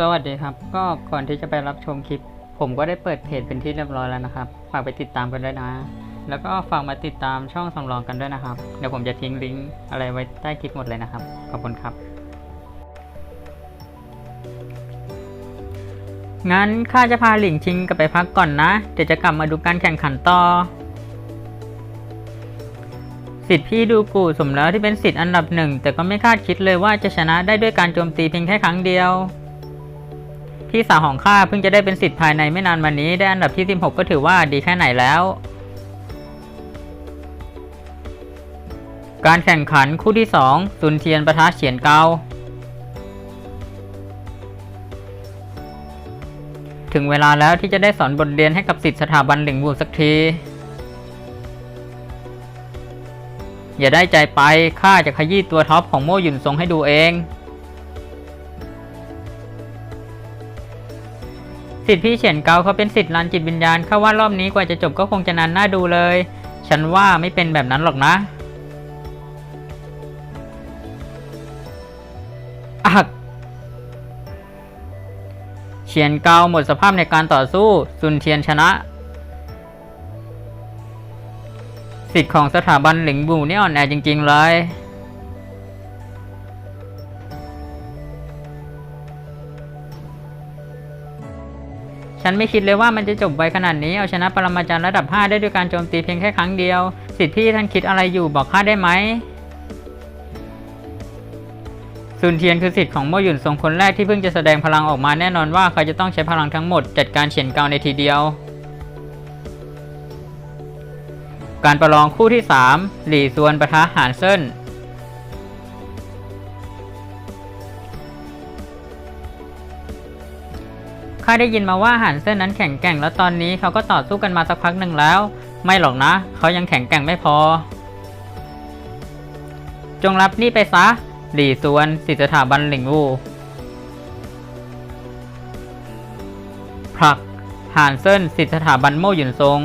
สวัสดีครับ ก็ก่อนที่จะไปรับชมคลิป ผมก็ได้เปิดเพจเป็นที่เรียบร้อยแล้วนะครับ ฝากไปติดตามกันด้วยนะ แล้วก็ฝากมาติดตามช่องสำรองกันด้วยนะครับ เดี๋ยวผมจะทิ้งลิงก์อะไรไว้ใต้คลิปหมดเลยนะครับ ขอบคุณครับ งั้นข้าจะพาหลิงชิงกลับไปพักก่อนนะ เดี๋ยวจะกลับมาดูการแข่งขันต่อ สิทธิ์พี่ดูกูสมแล้วที่เป็นสิทธิ์อันดับหนึ่ง แต่ก็ไม่คาดคิดเลยว่าจะชนะได้ด้วยการโจมตีเพียงแค่ครั้งเดียว พี่สาวของข้าเพิ่งจะได้เป็นสิทธิ์ภายในไม่นานมานี้ได้อันดับที่ 16 ก็ถือว่าดีแค่ไหนแล้ว การแข่งขันคู่ที่ 2 ซุนเทียนประทะเฉียนเกาถึงเวลาแล้วที่จะได้สอนบทเรียนให้กับสิทธิสถาบันหลิงวูสักที อย่าได้ใจไปข้าจะขยี้ตัวท็อปของโม่หยุนซงให้ดูเอง สิทธิพี่เฉียนเกาเขาเป็นสิทธิ์ลานจิตวิญญาณข้าว่ารอบนี้กว่าจะจบก็คงจะนานน่าดูเลย ฉันว่าไม่เป็นแบบนั้นหรอกนะอักเฉียนเกาหมดสภาพในการต่อสู้ซุนเทียนชนะ สิทธิ์ของสถาบันหลิงบูนี่อ่อนแอจริง ๆ เลย ฉันไม่คิดเลยว่ามันจะจบไวขนาดนี้เอาชนะปรมาจารย์ระดับ 5 ได้ด้วยการโจมตีเพียงแค่ครั้งเดียว สิทธิ์พี่ท่านคิดอะไรอยู่บอกข้าได้ไหมซุนเทียนคือสิทธิ์ของโมหยุนทรงคนแรกที่เพิ่งจะแสดงพลังออกมาแน่นอนว่าเขาจะต้องใช้พลังทั้งหมดจัดการเฉียนเกาในทีเดียว การประลองคู่ที่ 3 หลี่ซวนปะทะหานเซิน ข้าได้ยินมาว่าหานเซินนั้นแข็งแกร่งแล้วตอนนี้เขาก็ต่อสู้กันมาสักพักหนึ่งแล้ว ไม่หรอกนะ เขายังแข็งแกร่งไม่พอ จงรับนี่ไปซะ หลี่ซวนสิทธิสถาบันหลิงวูผลักหานเซินสิทธิสถาบันโม่หยุนซง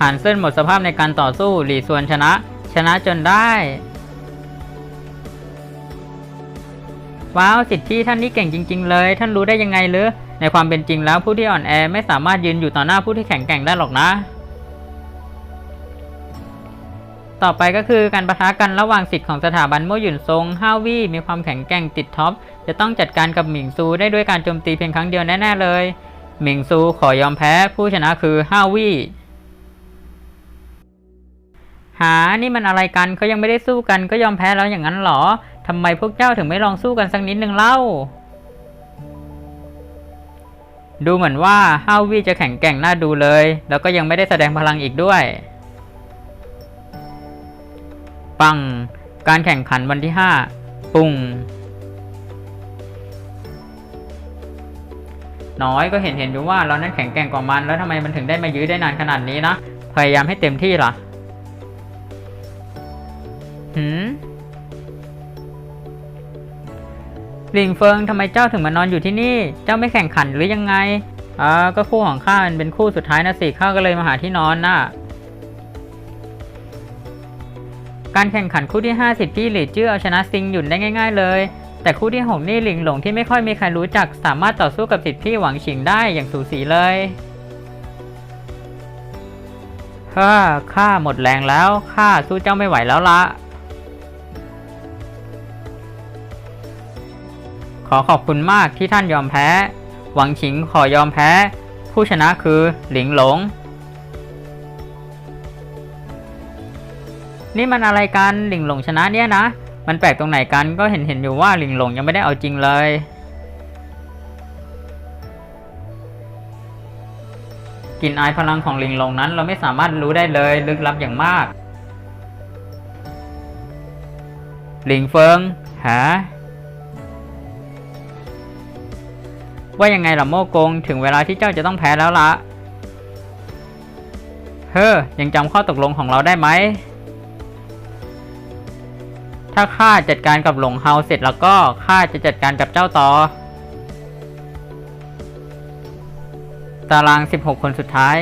หานเซินหมดสภาพในการต่อสู้ หลี่ซวนชนะ ชนะจนได้ ว้าวสิทธิท่านนี่เก่งจริง ๆ เลย ท่านรู้ได้ยังไงหรือในความเป็นจริงแล้วผู้ที่อ่อนแอไม่สามารถยืนอยู่ต่อหน้าผู้ที่แข็งแกร่งได้หรอกนะ ต่อไปก็คือการประทะกันระหว่างสิทธิ์ของสถาบันโมหยุนซงฮาวี่มีความแข็งแกร่งติดท็อปจะต้องจัดการกับหมิงซูได้ด้วยการโจมตีเพียงครั้งเดียวแน่ๆเลยหมิงซูขอยอมแพ้ผู้ชนะคือฮาวี่หา นี่มันอะไรกันเขายังไม่ได้สู้กันก็ยอมแพ้แล้วอย่างนั้นหรอ ทำไมพวกเจ้าถึงไม่ลองสู้กันสักนิดนึงเล่า ดูเหมือนว่าฮาวีจะแข็งแกร่งน่าดูเลย แล้วก็ยังไม่ได้แสดงพลังอีกด้วย ปัง การแข่งขันวันที่ 5 ปุ้งน้อยก็เห็นเห็นอยู่ว่าเรานั้นแข็งแกร่งกว่ามัน แล้วทำไมมันถึงได้มายื้อได้นานขนาดนี้นะ พยายามให้เต็มที่ล่ะหืม หลิงเฟิงทำไมเจ้าถึงมานอนอยู่ที่นี่ เจ้าไม่แข่งขันหรือยังไงอ่าก็คู่ของข้ามันเป็นคู่สุดท้ายนะสิข้าก็เลยมาหาที่นอนน่ะการแข่งขันคู่ที่5สิทธิ์พี่หลี่จื้อเอาชนะซิงหยุนได้ง่าย ๆ เลย แต่คู่ที่ 6 นี่หลิงหลงที่ไม่ค่อยมีใครรู้จัก สามารถต่อสู้กับสิทธิ์พี่หวังฉิงได้อย่างสูสีเลยฮ่าข้าหมดแรงแล้วข้าสู้เจ้าไม่ไหวแล้วละ ขอขอบคุณมากที่ท่านยอมแพ้ หวังฉิงขอยอมแพ้ ผู้ชนะคือหลิงหลง นี่มันอะไรกันหลิงหลงชนะเนี่ยนะ มันแปลกตรงไหนกันก็เห็นเห็นอยู่ว่าหลิงหลงยังไม่ได้เอาจริงเลยกลิ่นอายพลังของหลิงหลงนั้นเราไม่สามารถรู้ได้เลยลึกลับอย่างมากหลิงเฟิงหา ว่ายังไงล่ะโม่กงถึงเวลาที่เจ้าจะต้องแพ้แล้วละเฮ้อยังจำข้อตกลงของเราได้ไหม ถ้าข้าจัดการกับหลงเฮาเสร็จแล้วก็ข้าจะจัดการกับเจ้าต่อ ตาราง 16 คนสุดท้าย